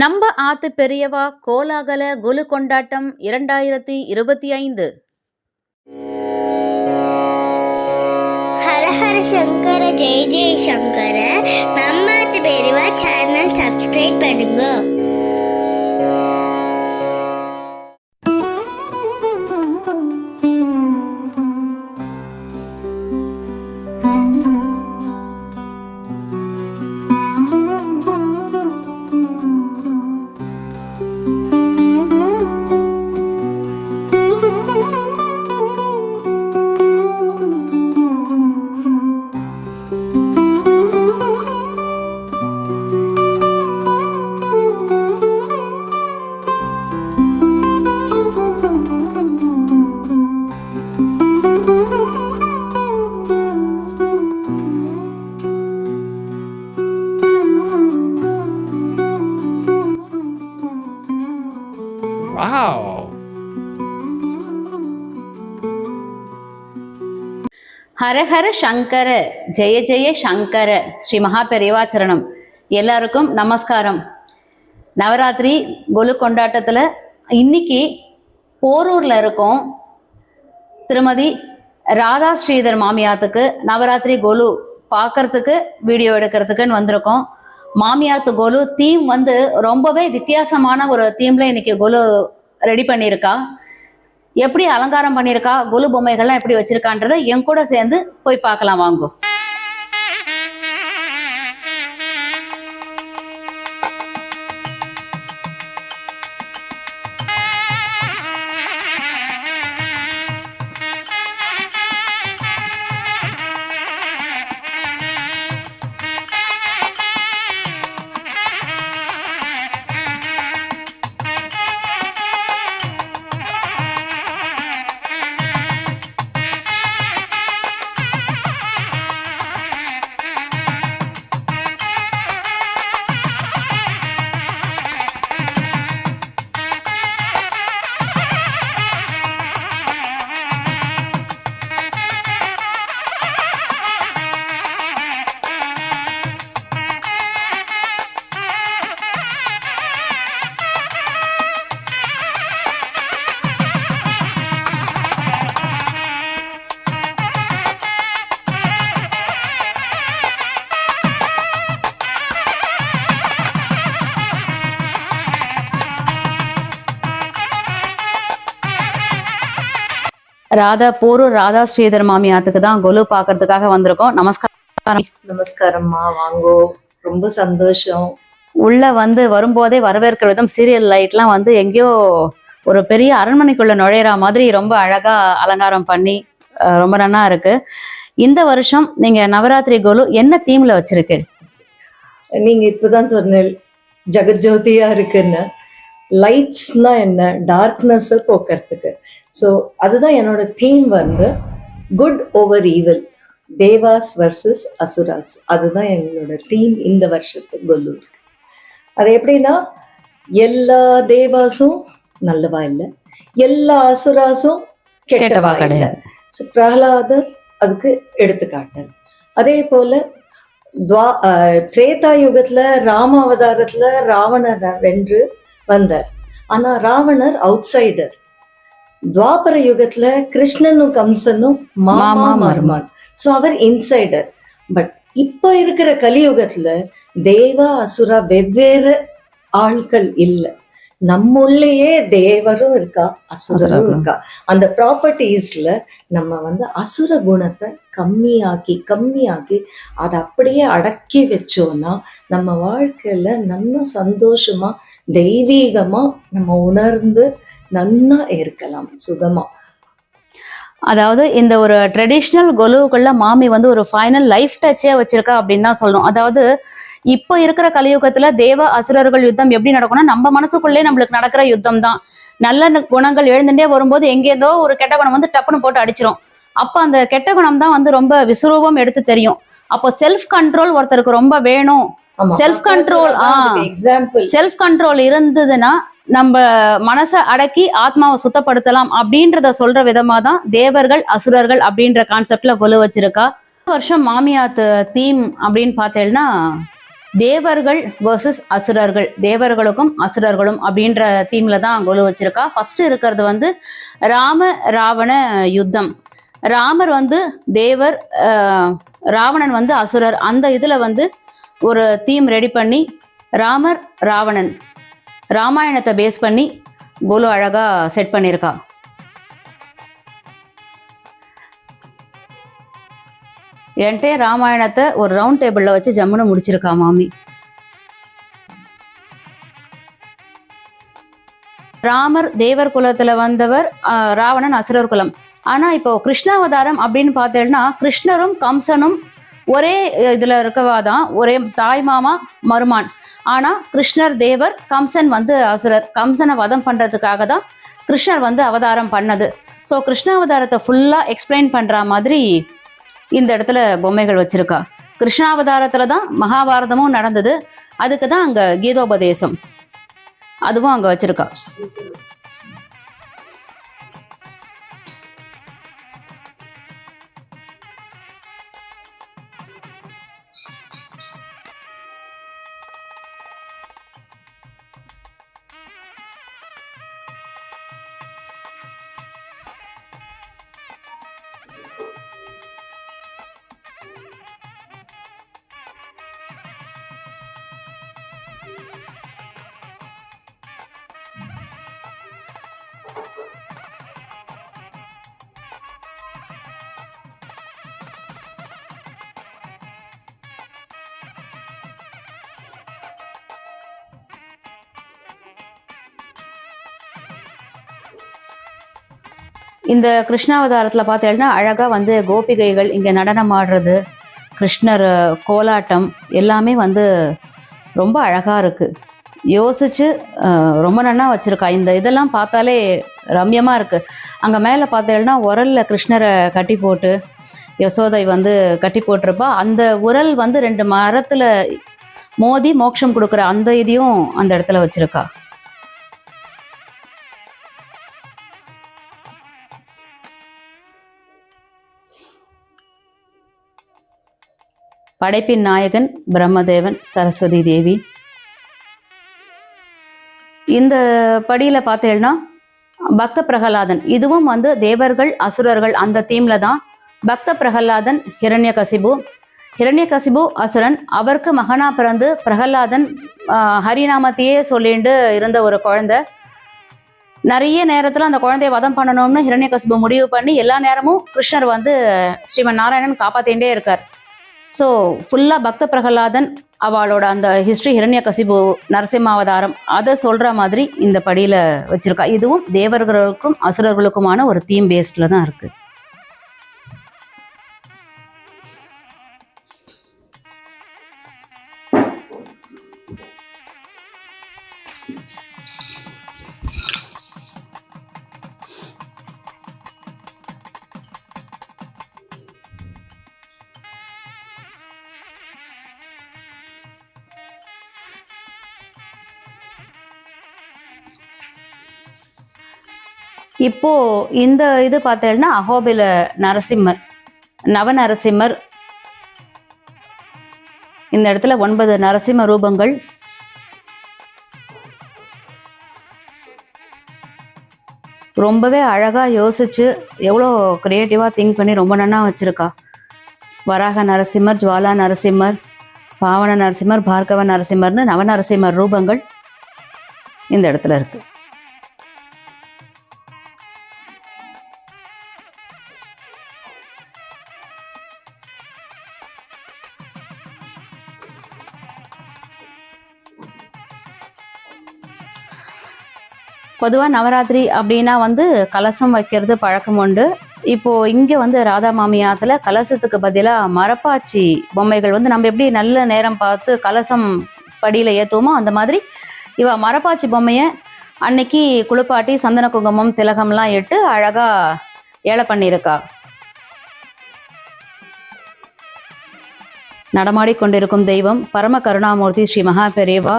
நம்ம ஆத்து பெரியவா கோலாகல குலு கொண்டாட்டம் இரண்டாயிரத்தி இருபத்தி ஐந்து. ஹர ஹர சங்கர ஜெய ஜெய சங்கர. நம்மாத்து பெரியவா சேனல் சப்ஸ்கிரைப் பண்ணுங்க. ஹரஹர சங்கர ஜெய ஜெய சங்கர ஸ்ரீ மகா பெரியவாச்சரணம் எல்லாருக்கும் நமஸ்காரம். நவராத்திரி கொலு கொண்டாட்டத்தில் இன்னைக்கு போரூரில் இருக்கோம். திருமதி ராதா ஸ்ரீதர் மாமியாத்துக்கு நவராத்திரி கொலு பார்க்கறதுக்கு வீடியோ எடுக்கிறதுக்குன்னு வந்திருக்கோம். மாமியாத்து கொலு தீம் வந்து ரொம்பவே வித்தியாசமான ஒரு தீமில் இன்னைக்கு கொலு ரெடி பண்ணியிருக்கா. எப்படி அலங்காரம் பண்ணியிருக்கா? கொலு பொம்மைகள்லாம் எப்படி வச்சிருக்கான்றதை என் கூட சேர்ந்து போய் பார்க்கலாம் வாங்கும் ராதா போரூர் ராதா ஸ்ரீதர் மாமியாத்துக்கு தான் கொலு பார்க்கறதுக்காக வந்திருக்கோம். நமஸ்காரம். நமஸ்காரம்மா வாங்கோ. ரொம்ப சந்தோஷம். உள்ள வந்து வரும்போதே வரவேற்கிற விதம் சீரியல் லைட்லாம் வந்து எங்கேயோ ஒரு பெரிய அரண்மனைக்குள்ள நுழையிற மாதிரி ரொம்ப அழகா அலங்காரம் பண்ணி ரொம்ப நன்னா இருக்கு. இந்த வருஷம் நீங்க நவராத்திரி கோலு என்ன தீம்ல வச்சிருக்கு? நீங்க இப்பதான் சொன்ன ஜெகஜோதியா இருக்குன்னு. லைட்ஸ்னா என்ன? டார்க்னஸ் போக்குறதுக்கு. ஸோ அதுதான் என்னோட தீம் வந்து good over evil Devas versus Asuras அதுதான் எங்களோட தீம் இந்த வருஷத்துக்கு கொல்லு அது எப்படின்னா எல்லா தேவாஸும் நல்லவா இல்லை எல்லா அசுராஸும் கெட்டவா கிடையாது. ஸோ பிரகலாதர் அதுக்கு எடுத்துக்காட்டு. அதே போல துவா திரேதா யுகத்துல ராம அவதாரத்துல ராவணரை வென்று வந்தார். ஆனா ராவணர் அவுட் சைடர் துவாபர யுகத்துல கிருஷ்ணனும் கம்சனும் மாமா மருமான். ஸோ அவர் இன்சைடர் பட் இப்போ இருக்கிற கலியுகத்துல தேவா அசுரா வெவ்வேறு ஆட்கள் இல்லை. நம்முள்ளேயே தேவரும் இருக்கா அசுரரும் அசுரரும். இருக்கா. அந்த ப்ராப்பர்ட்டிஸ்ல நம்ம வந்து அசுர குணத்தை கம்மியாக்கி கம்மியாக்கி அதை அப்படியே அடக்கி வச்சோம்னா நம்ம வாழ்க்கையில நல்ல சந்தோஷமா தெய்வீகமா நம்ம உணர்ந்து நன்னா இருக்கலாம் சுகமா. அதாவது இந்த ஒரு ட்ரெடிஷ்னல் கொலுவுக்குள்ள மாமி வந்து ஒரு ஃபைனல் லைஃப் டச்சே வச்சிருக்கா அப்படின்னு தான் சொல்லணும். அதாவது இப்போ இருக்கிற கலியுகத்துல தேவ அசுரர்கள் யுத்தம் எப்படி நடக்கும்னா நம்ம மனசுக்குள்ளே நம்மளுக்கு நடக்கிற யுத்தம் தான். நல்ல குணங்கள் எழுந்துட்டே வரும்போது எங்கேதோ ஒரு கெட்ட குணம் வந்து டப்புன்னு போட்டு அடிச்சிரும். அப்ப அந்த கெட்ட குணம் தான் வந்து ரொம்ப விசுரூபம் எடுத்து தெரியும். அப்போ செல்ஃப் கண்ட்ரோல் ஒருத்தருக்கு ரொம்ப வேணும். ஆ. எக்ஸாம்பிள் செல்ஃப் கண்ட்ரோல் இருந்ததுன்னா நம்ம மனசை அடக்கி ஆத்மாவை சுத்தப்படுத்தலாம் அப்படின்றத சொல்ற விதமா தான் தேவர்கள் அசுரர்கள் அப்படின்ற கான்செப்ட்ல கொலு வச்சிருக்கா. வருஷம் மாமியாத்து தீம் அப்படின்னு பார்த்தேன்னா தேவர்கள் வர்சஸ் அசுரர்கள் தேவர்களுக்கும் அசுரர்களும் அப்படின்ற தீம்ல தான் கொலு வச்சிருக்கா. ஃபர்ஸ்ட் இருக்கிறது வந்து ராம ராவண யுத்தம். ராமர் வந்து தேவர் ராவணன் வந்து அசுரர். அந்த இதுல வந்து ஒரு தீம் ரெடி பண்ணி ராமர் ராவணன். ராமாயணத்தை பேஸ் பண்ணி கோலு அழகா செட் பண்ணியிருக்கா. என்கிட்ட ராமாயணத்தை ஒரு ரவுண்ட் டேபிளில் வச்சு ஜம்முன்னு முடிச்சிருக்கா மாமி. ராமர் தேவர் குலத்தில் வந்தவர் ராவணன் அசுரர் குலம். ஆனால் இப்போ கிருஷ்ணாவதாரம் அப்படின்னு பார்த்தேன்னா கிருஷ்ணரும் கம்சனும் ஒரே இதில் இருக்கவா தான் ஒரே தாய் மாமா மருமான். ஆனால் கிருஷ்ணர் தேவர் கம்சன் வந்து அசுரர். கம்சனை வதம் பண்ணுறதுக்காக தான் கிருஷ்ணர் வந்து அவதாரம் பண்ணது. ஸோ கிருஷ்ணாவதாரத்தை ஃபுல்லாக எக்ஸ்பிளைன் பண்ணுற மாதிரி இந்த இடத்துல பொம்மைகள் வச்சுருக்கா. கிருஷ்ணாவதாரத்தில் தான் மகாபாரதமும் நடந்தது. அதுக்கு தான் அங்கே கீதோபதேசம். அதுவும் அங்கே வச்சுருக்கா. இந்த கிருஷ்ணாவதாரத்தில் பார்த்தீங்கன்னா அழகாக வந்து கோபிகைகள் இங்கே நடனம் ஆடுறது கிருஷ்ணர் கோலாட்டம் எல்லாமே வந்து ரொம்ப அழகாக இருக்குது யோசித்து ரொம்ப நன்னா வச்சுருக்கா. இந்த இதெல்லாம் பார்த்தாலே ரம்யமாக இருக்குது அங்கே மேலே பார்த்தீங்கன்னா உரலில் கிருஷ்ணரை கட்டி போட்டு யசோதை வந்து கட்டி போட்டிருப்பா. அந்த உரல் வந்து ரெண்டு மரத்தில் மோதி மோட்சம் கொடுக்குற அந்த இதையும் அந்த இடத்துல வச்சுருக்கா. படைப்பின் நாயகன் பிரம்மதேவன் சரஸ்வதி தேவி. இந்த படியில் பார்த்தீங்கன்னா பக்த பிரகலாதன். இதுவும் வந்து தேவர்கள் அசுரர்கள் அந்த தீம்ல தான். பக்த பிரகலாதன் ஹிரண்யகசிபு. ஹிரண்யகசிபு அசுரன். அவருக்கு மகனா பிறந்து பிரகலாதன் ஆஹ், ஹரிநாமத்தையே சொல்லிட்டு இருந்த ஒரு குழந்தை. நிறைய நேரத்தில் அந்த குழந்தைய வதம் பண்ணணும்னு ஹிரண்யகசிபு முடிவு பண்ணி எல்லா நேரமும் கிருஷ்ணர் வந்து ஸ்ரீமன் நாராயணன் காப்பாத்திண்டே இருக்கார். ஸோ ஃபுல்லாக பக்த பிரகலாதன் அவளோட அந்த ஹிஸ்ட்ரி ஹிரண்ய கசிபு நரசிம்மாவதாரம் அதை சொல்கிற மாதிரி இந்த படியில் வச்சுருக்கா. இதுவும் தேவர்களுக்கும் அசுரர்களுக்குமான ஒரு தீம் பேஸ்டில் தான் இருக்குது இப்போ இந்த இது பார்த்தேன்னா அகோபில நரசிம்மர் நவநரசிம்மர். இந்த இடத்துல ஒன்பது நரசிம்ம ரூபங்கள். ரொம்பவே அழகாக யோசிச்சு எவ்வளோ க்ரியேட்டிவாக திங்க் பண்ணி ரொம்ப நன்னா வச்சுருக்கா. வராக நரசிம்மர் ஜுவாலா நரசிம்மர் பாவன நரசிம்மர் பார்கவ நரசிம்மர்னு நவநரசிம்மர் ரூபங்கள் இந்த இடத்துல இருக்குது பொதுவாக நவராத்திரி அப்படின்னா வந்து கலசம் வைக்கிறது பழக்கம் உண்டு. இப்போ இங்கே வந்து ராதா மாமியாத்துல கலசத்துக்கு பதிலாக மரப்பாச்சி பொம்மைகள் வந்து நம்ம எப்படி நல்ல நேரம் பார்த்து கலசம் படியில் ஏற்றுவோமோ அந்த மாதிரி இவ மரப்பாச்சி பொம்மையை அன்னைக்கு குளிப்பாட்டி சந்தன குங்குமம் திலகம்லாம் இட்டு அழகாக ஏழை பண்ணியிருக்கா. நடமாடிக்கொண்டிருக்கும் தெய்வம் பரம கருணாமூர்த்தி ஸ்ரீ மகா பெரியவா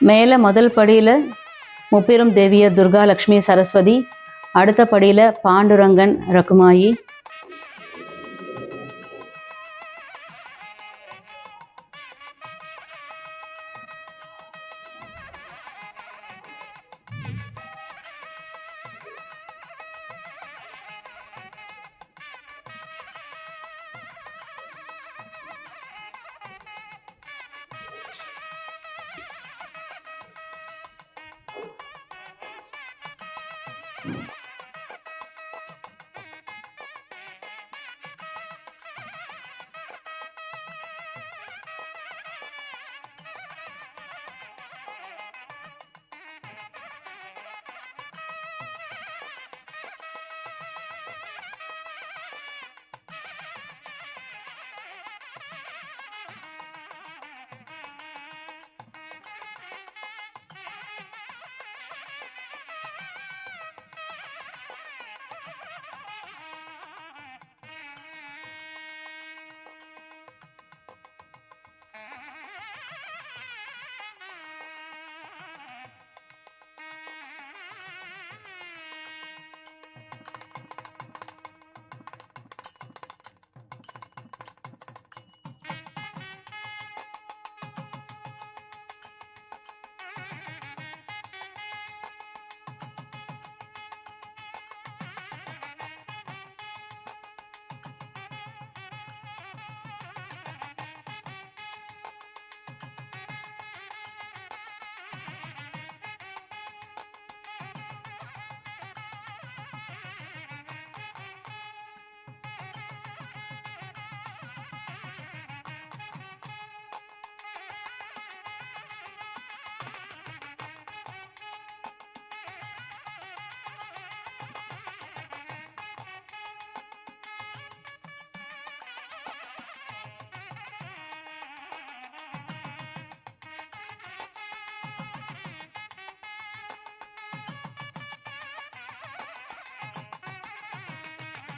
மேலே முதல் படியில் முப்பெரும் தேவிய துர்கா லக்ஷ்மி சரஸ்வதி அடுத்த படியில் பாண்டுரங்கன் ரகுமாயி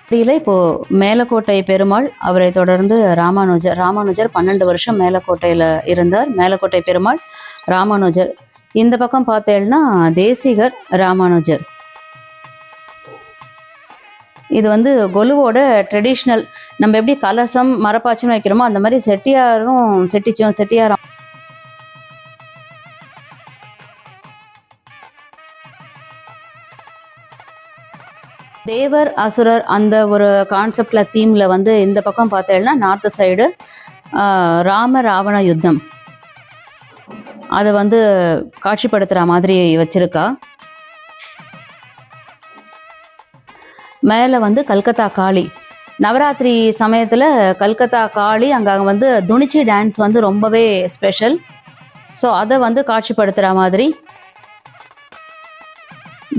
அப்படியில் இப்போது மேலக்கோட்டை பெருமாள் அவரை தொடர்ந்து ராமானுஜர் ராமானுஜர் பன்னெண்டு வருஷம் மேலக்கோட்டையில் இருந்தார். மேலக்கோட்டை பெருமாள் ராமானுஜர். இந்த பக்கம் பார்த்தேன்னா தேசிகர் ராமானுஜர். இது வந்து கொலுவோட ட்ரெடிஷ்னல் நம்ம எப்படி கலசம் மரப்பாச்சின்னு வைக்கிறோமோ அந்த மாதிரி செட்டியாரும் செட்டிச்சும் செட்டியாரும் தேவர் அசுரர் அந்த ஒரு கான்செப்டில் தீமில் வந்து இந்த பக்கம் பார்த்தேன்னா நார்த்து சைடு ராம ராவண யுத்தம். அதை வந்து காட்சிப்படுத்துகிற மாதிரி வச்சுருக்கா. மேலே வந்து கல்கத்தா காளி. நவராத்திரி சமயத்தில் கல்கத்தா காளி அங்கே வந்து துணிச்சி டான்ஸ் வந்து ரொம்பவே ஸ்பெஷல் ஸோ அதை வந்து காட்சிப்படுத்துகிற மாதிரி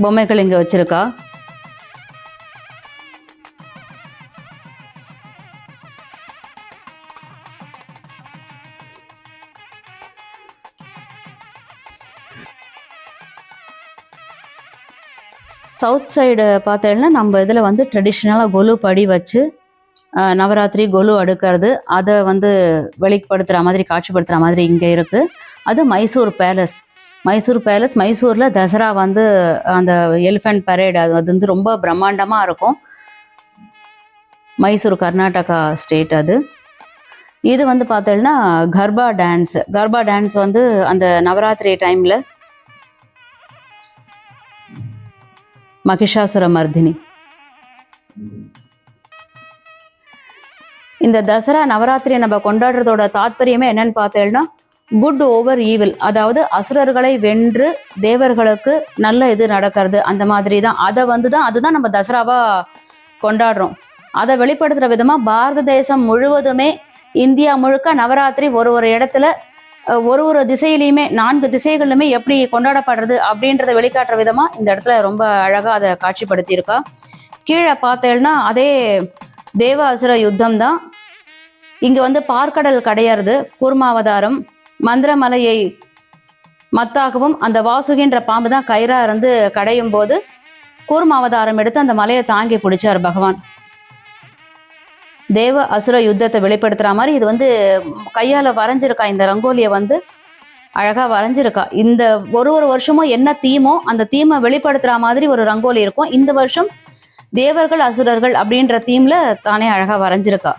பொம்மைகள் இங்கே வச்சுருக்கா. சவுத் சைடு பார்த்தீங்கன்னா நம்ம இதில் வந்து ட்ரெடிஷ்னலாக கொலு படி வச்சு நவராத்திரி கொலு அடுக்கிறது அதை வந்து வெளிப்படுத்துகிற மாதிரி காட்சிப்படுத்துகிற மாதிரி இங்கே இருக்குது அது மைசூர் பேலஸ் மைசூர் பேலஸ் மைசூரில் தசரா வந்து அந்த எலிஃபென்ட் பரேடு அது அது வந்து ரொம்ப பிரம்மாண்டமாக இருக்கும். மைசூர் கர்நாடகா ஸ்டேட் அது. இது வந்து பார்த்தோம்னா கர்பா டான்ஸ் கர்பா டான்ஸ் வந்து அந்த நவராத்திரி டைமில் மகிஷாசுர மர்தினி இந்த தசரா நவராத்திரியை நம்ம கொண்டாடுறதோட தாத்பரியமே என்னன்னு பார்த்தேன்னா குட் ஓவர் ஈவில் அதாவது அசுரர்களை வென்று தேவர்களுக்கு நல்ல இது நடக்கிறது. அந்த மாதிரி தான் அதை வந்து தான் அதுதான் நம்ம தசராவா கொண்டாடுறோம். அதை வெளிப்படுத்துகிற விதமாக பாரத தேசம் முழுவதுமே இந்தியா முழுக்க நவராத்திரி ஒரு ஒரு இடத்துல ஒரு ஒரு திசையிலையுமே நான்கு திசைகளிலுமே எப்படி கொண்டாடப்படுறது அப்படின்றத வெளிக்காட்டுற விதமாக இந்த இடத்துல ரொம்ப அழகாக அதை காட்சிப்படுத்தியிருக்கா. கீழே பார்த்தேன்னா அதே தேவாசுர யுத்தம் தான் இங்கே வந்து பார்க்கடல் கடையறது கூர்மாவதாரம் மந்திரமலையை மத்தாகவும் அந்த வாசுகின்ற பாம்பு தான் கயிறா இருந்து கடையும் போது கூர்மாவதாரம் எடுத்து அந்த மலையை தாங்கி பிடிச்சார் பகவான். தேவ அசுர யுத்தத்தை வெளிப்படுத்துகிற மாதிரி இது வந்து கையால் வரைஞ்சிருக்கா. இந்த ரங்கோலியை வந்து அழகாக வரைஞ்சிருக்கா. இந்த ஒரு ஒரு வருஷமும் என்ன தீமோ அந்த தீமை வெளிப்படுத்துகிற மாதிரி ஒரு ரங்கோலி இருக்கும். இந்த வருஷம் தேவர்கள் அசுரர்கள் அப்படின்ற தீமில் தானே அழகாக வரைஞ்சிருக்கா.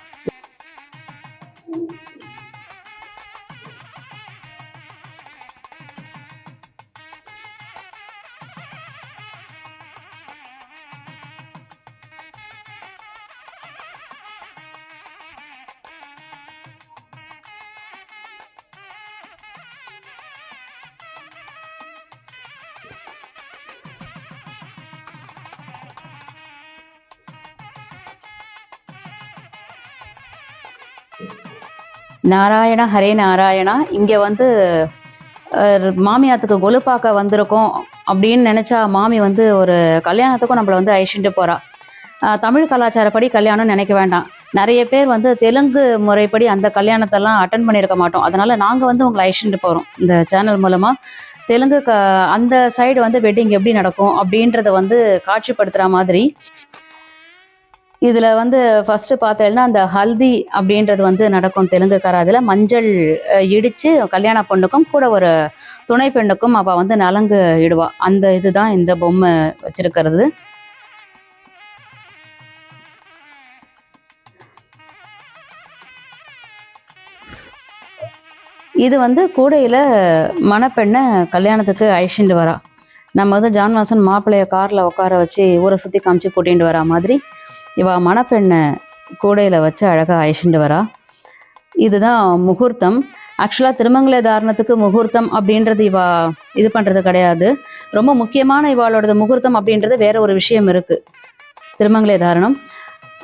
நாராயணா ஹரே நாராயணா இங்கே வந்து மாமியாத்துக்கு கொலு பார்க்க வந்திருக்கோம் அப்படின்னு நினச்சா மாமி வந்து ஒரு கல்யாணத்துக்கும் நம்மளை வந்து அழிச்சுட்டு போகிறா தமிழ் கலாச்சாரப்படி கல்யாணம் நினைக்க வேண்டாம். நிறைய பேர் வந்து தெலுங்கு முறைப்படி அந்த கல்யாணத்தெல்லாம் அட்டன் பண்ணியிருக்க மாட்டோம். அதனால நாங்கள் வந்து உங்களை அழிச்சுட்டு போகிறோம் இந்த சேனல் மூலமாக தெலுங்கு க அந்த சைடு வந்து வெட்டிங் எப்படி நடக்கும் அப்படின்றத வந்து காட்சிப்படுத்துகிற மாதிரி இதில் வந்து ஃபஸ்ட்டு பார்த்தேன்னா அந்த ஹல்தி அப்படின்றது வந்து நடக்கும் தெலுங்கு கராதில் மஞ்சள் அஹ், இடிச்சு கல்யாண பொண்ணுக்கும் கூட ஒரு துணை பெண்ணுக்கும் அவள் வந்து நலங்கு இடுவா. அந்த இதுதான் இந்த பொம்மை வச்சிருக்கிறது. இது வந்து கூடையில் மணப்பெண்ணை கல்யாணத்துக்கு அழிச்சுட்டு வரா. நம்ம வந்து ஜான்வாசன் மாப்பிள்ளைய காரில் உட்கார வச்சு ஊரை சுற்றி காமிச்சு கூட்டிகிட்டு வரா மாதிரி. இவ மணப்பெண்ணை கூடையில் வச்சு அழகாக அழிச்சுட்டு வரா. இதுதான் முகூர்த்தம். ஆக்சுவலாக திருமங்கல தாரணத்துக்கு முகூர்த்தம் அப்படின்றது இவா இது பண்ணுறது கிடையாது. ரொம்ப முக்கியமான இவாளோடது முகூர்த்தம் அப்படின்றது வேற ஒரு விஷயம் இருக்குது திருமங்கல தாரணம்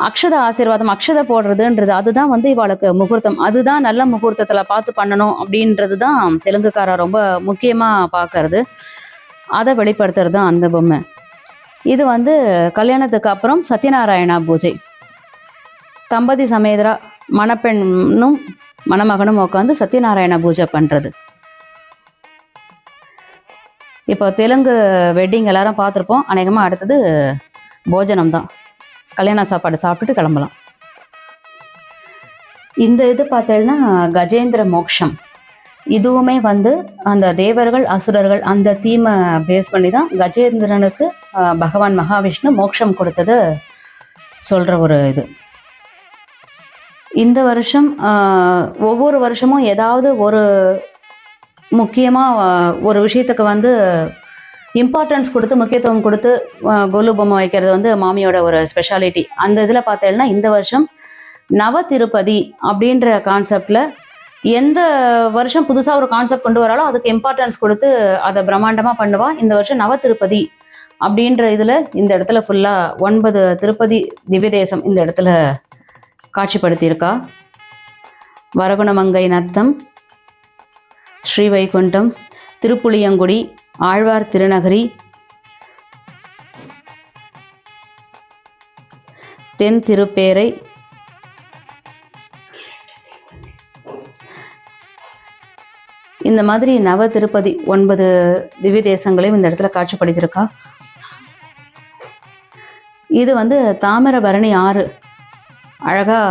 அக்ஷத ஆசீர்வாதம் அக்ஷத போடுறதுன்றது அதுதான் வந்து இவாளுக்கு முகூர்த்தம். அதுதான் நல்ல முகூர்த்தத்தில் பார்த்து பண்ணணும் அப்படின்றது தான் தெலுங்குக்காரா ரொம்ப முக்கியமாக பார்க்கறது. அதை வெளிப்படுத்துறது தான் அந்த பொம்மை. இது வந்து கல்யாணத்துக்கு அப்புறம் சத்யநாராயணா பூஜை. தம்பதி சமேதரா மணப்பெண்ணும் மணமகனும் உட்காந்து சத்யநாராயண பூஜை பண்ணுறது இப்போ தெலுங்கு வெட்டிங் எல்லாரும் பார்த்துருப்போம். அநேகமாக அடுத்தது போஜனம் தான். கல்யாண சாப்பாடு சாப்பிட்டுட்டு கிளம்பலாம். இந்த இது பார்த்தேன்னா கஜேந்திர மோக்ஷம். இதுவுமே வந்து அந்த தேவர்கள் அசுரர்கள் அந்த தீமை பேஸ் பண்ணி தான் கஜேந்திரனுக்கு பகவான் மகாவிஷ்ணு மோட்சம் கொடுத்தது சொல்கிற ஒரு இது. இந்த வருஷம் ஒவ்வொரு வருஷமும் ஏதாவது ஒரு முக்கியமாக ஒரு விஷயத்துக்கு வந்து இம்பார்ட்டன்ஸ் கொடுத்து முக்கியத்துவம் கொடுத்து கொலு பொம்மை வைக்கிறது வந்து மாமியோட ஒரு ஸ்பெஷாலிட்டி அந்த இதில் பார்த்தேன்னா இந்த வருஷம் நவ திருப்பதி அப்படின்ற கான்செப்டில் எந்த வருஷம் புதுசாக ஒரு கான்செப்ட் கொண்டு வராலோ அதுக்கு இம்பார்ட்டன்ஸ் கொடுத்து அதை பிரம்மாண்டமாக பண்ணுவா. இந்த வருஷம் நவ திருப்பதி அப்படின்ற இதில் இந்த இடத்துல ஃபுல்லாக ஒன்பது திருப்பதி திவ்யதேசம் இந்த இடத்துல காட்சிப்படுத்தியிருக்கா. வரகுணமங்கை நத்தம் ஸ்ரீவைகுண்டம் திருப்புளியங்குடி ஆழ்வார் திருநகரி தென் திருப்பேரை இந்த மாதிரி நவ திருப்பதி ஒன்பது திவ்ய தேசங்களையும் இந்த இடத்துல காட்சிப்படுத்தியிருக்கா. இது வந்து தாமிரபரணி ஆறு. அழகா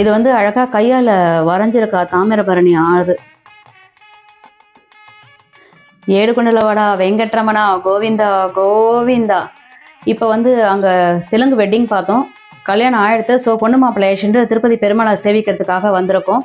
இது வந்து அழகா கையால வரைஞ்சிருக்கா தாமிரபரணி ஆறு. ஏடுகுண்டலவாடா வெங்கட்ரமணா கோவிந்தா கோவிந்தா. இப்போ வந்து அங்கே தெலுங்கு வெட்டிங் பார்த்தோம். கல்யாணம் ஆயிடுத்து ஸோ பொண்ணு மாப்பிள்ளை ஏஷன்ட்டு திருப்பதி பெருமாளை சேவிக்கிறதுக்காக வந்திருக்கோம்.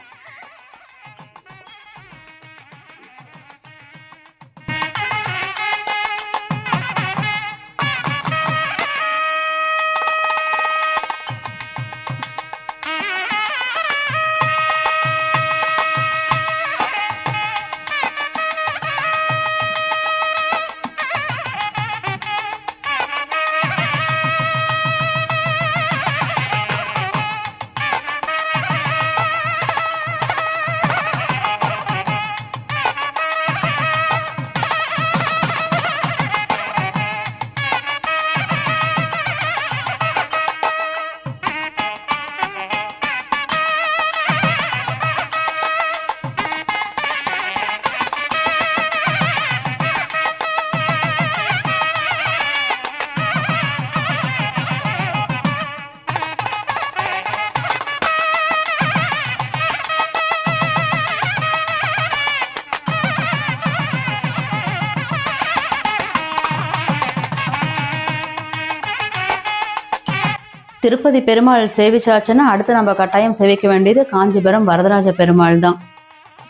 திருப்பதி பெருமாள் சேவிச்சாச்சுன்னா அடுத்து நம்ம கட்டாயம் சேவிக்க வேண்டியது காஞ்சிபுரம் வரதராஜ பெருமாள் தான்.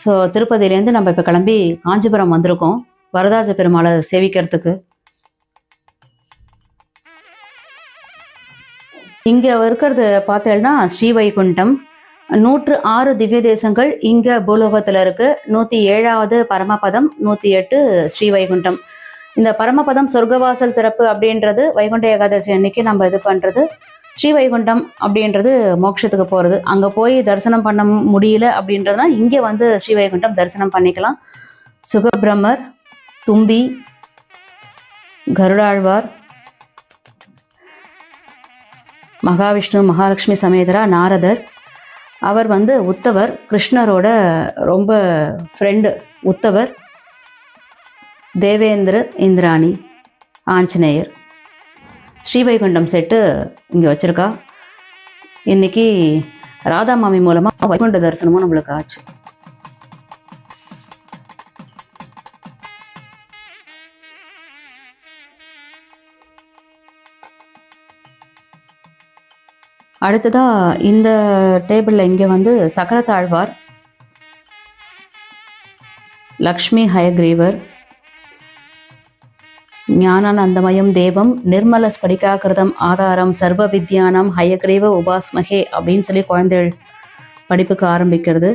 ஸோ திருப்பதியிலேருந்து நம்ம இப்போ கிளம்பி காஞ்சிபுரம் வந்திருக்கோம். வரதராஜ பெருமாளை சேவிக்கிறதுக்கு. இங்கே இருக்கிறது பார்த்தேன்னா ஸ்ரீவைகுண்டம். நூற்று ஆறு திவ்ய தேசங்கள் இங்கே பூலோகத்தில் இருக்குது நூற்றி ஏழாவது பரமபதம் நூற்றி எட்டு ஸ்ரீவைகுண்டம். இந்த பரமபதம் சொர்க்கவாசல் திறப்பு அப்படின்றது வைகுண்ட ஏகாதசி அன்னைக்கு நம்ம இது பண்ணுறது ஸ்ரீவைகுண்டம் அப்படின்றது மோட்சத்துக்கு போகிறது அங்கே போய் தரிசனம் பண்ண முடியல அப்படின்றதுனா இங்கே வந்து ஸ்ரீவைகுண்டம் தரிசனம் பண்ணிக்கலாம். சுகபிரமர் தும்பி கருடாழ்வார் மகாவிஷ்ணு மகாலட்சுமி சமேதரா நாரதர். அவர் வந்து உத்தவர் கிருஷ்ணரோட ரொம்ப ஃப்ரெண்டு உத்தவர் தேவேந்திர இந்திராணி ஆஞ்சநேயர். ஸ்ரீவைகுண்டம் செட்டு இங்கே வச்சுருக்கா. இன்னைக்கு ராதா மாமி மூலமாக வைகுண்ட தரிசனமும் நம்மளுக்கு ஆச்சு. அடுத்ததா இந்த டேபிளில் இங்கே வந்து சக்கரத்தாழ்வார் லக்ஷ்மி ஹயக்ரீவர் ஞானானந்தமயம் தேவம் நிர்மல ஸ்படிகாகிருதம் ஆதாரம் சர்வ வித்யானம் ஹயக்ரீவ உபாஸ்மகே அப்படின்னு சொல்லி குழந்தைகள் படிப்புக்கு ஆரம்பிக்கிறது.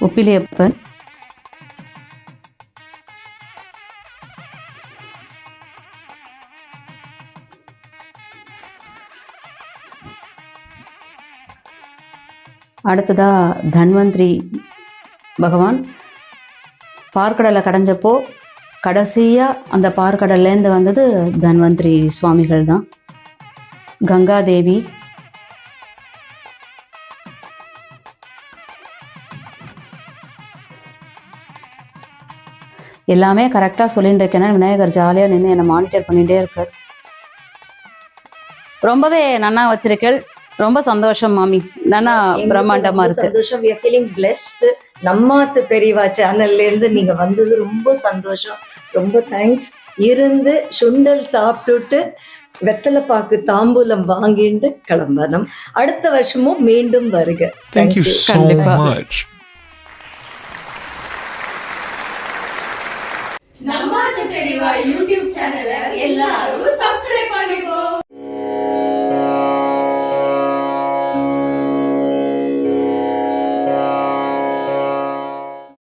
உப்பிலியப்பன் அடுத்ததாக தன்வந்திரி பகவான். பார்க்கடலை கடைஞ்சப்போ கடைசியாக அந்த பார்க்கடல்லேருந்து வந்தது தன்வந்திரி சுவாமிகள் தான் கங்காதேவி. எல்லாமே கரெக்டாக சொல்லிட்டு இருக்கேன்னா விநாயகர் ஜாலியாக நின்று என்னை மானிட்டர் பண்ணிகிட்டே இருக்கார். ரொம்பவே நன்னா வச்சிருக்கேள். ரொம்ப சந்தோஷம் மாமி. எங்களுக்கு பிரம்மாண்டமா இருக்கு. சந்தோஷம். We are feeling blessed. நம்மாத்து பெரியவா சேனல்ல இருந்து நீங்க வந்தது ரொம்ப சந்தோஷம். ரொம்ப தேங்க்ஸ் இருந்து சுண்டல் சாப்பிட்டுட்டு வெத்தலை பாக்கு தாம்பூலம் வாங்கிட்டு கிளம்பணும். அடுத்த வருஷமும் மீண்டும் வருக. Thank you so கண்டிப்பா. பெரியவா யூடியூப் சேனலை எல்லாரும்